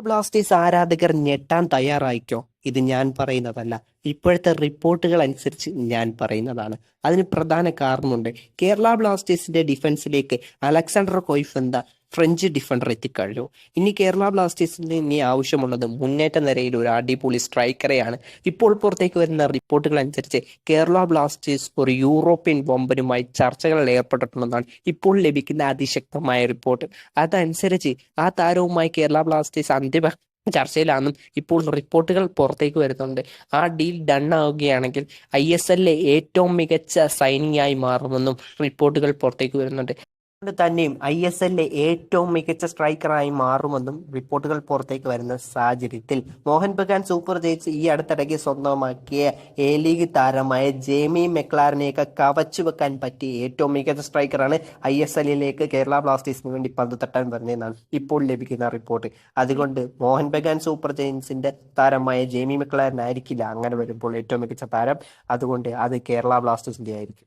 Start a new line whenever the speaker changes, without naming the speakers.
Blasters ആരാധകർ ഞെട്ടാൻ തയ്യാറായിക്കോ ഇത് ഞാൻ പറയുന്നതല്ല. ഇപ്പോഴത്തെ റിപ്പോർട്ടുകൾ അനുസരിച്ച് ഞാൻ പറയുന്നതാണ്. അതിന് പ്രധാന കാരണമുണ്ട്. കേരള ബ്ലാസ്റ്റേഴ്സിന്റെ ഡിഫൻസിലേക്ക് അലക്സാണ്ടർ കൊയ്ഫന്ത ഫ്രഞ്ച് ഡിഫൻഡർ എത്തിക്കഴിഞ്ഞു ഇനി കേരള ബ്ലാസ്റ്റേഴ്സിന് ഇനി ആവശ്യമുള്ളത് മുന്നേറ്റ നിരയിൽ ഒരു അടിപൊളി സ്ട്രൈക്കറെയാണ്. ഇപ്പോൾ പുറത്തേക്ക് വരുന്ന റിപ്പോർട്ടുകൾ അനുസരിച്ച് കേരള ബ്ലാസ്റ്റേഴ്സ് ഒരു യൂറോപ്യൻ ബോംബനുമായി ചർച്ചകളിൽ ഏർപ്പെട്ടിട്ടുണ്ടെന്നാണ് ഇപ്പോൾ ലഭിക്കുന്ന അതിശക്തമായ റിപ്പോർട്ട്. അതനുസരിച്ച് ആ താരവുമായി കേരള ബ്ലാസ്റ്റേഴ്സ് അന്തിമ ചർച്ചയിലാണെന്നും ഇപ്പോൾ റിപ്പോർട്ടുകൾ പുറത്തേക്ക് വരുന്നുണ്ട്. ആ ഡീൽ ഡൺ ആവുകയാണെങ്കിൽ ഐ എസ് എല്ലിലെ ഏറ്റവും മികച്ച സൈനിങ് ആയി മാറുമെന്നും റിപ്പോർട്ടുകൾ പുറത്തേക്ക് വരുന്നുണ്ട്. അതുകൊണ്ട് തന്നെയും ഐ എസ് എല്ലിലെ ഏറ്റവും മികച്ച സ്ട്രൈക്കറായി മാറുമെന്നും റിപ്പോർട്ടുകൾ പുറത്തേക്ക് വരുന്ന സാഹചര്യത്തിൽ മോഹൻ ബഗാൻ സൂപ്പർ ജയിച്ച് ഈ അടുത്തിടയ്ക്ക് സ്വന്തമാക്കിയ എ ലീഗ് താരമായ ജേമി മെക്ലാറിനെയൊക്കെ കവച്ചു വെക്കാൻ പറ്റിയ ഏറ്റവും മികച്ച സ്ട്രൈക്കറാണ് ഐ എസ് എല്ലിലേക്ക് കേരള ബ്ലാസ്റ്റേഴ്സിന് വേണ്ടി പന്ത് തട്ടാൻ വരുന്നതെന്നാണ് ഇപ്പോൾ ലഭിക്കുന്ന റിപ്പോർട്ട്. അതുകൊണ്ട് മോഹൻ ബഗാൻ സൂപ്പർ ജയിൻസിന്റെ താരമായ ജേമി മെക്ലാറിനായിരിക്കില്ല അങ്ങനെ വരുമ്പോൾ ഏറ്റവും മികച്ച താരം. അതുകൊണ്ട് അത് കേരള ബ്ലാസ്റ്റേഴ്സിന്റെ ആയിരിക്കും.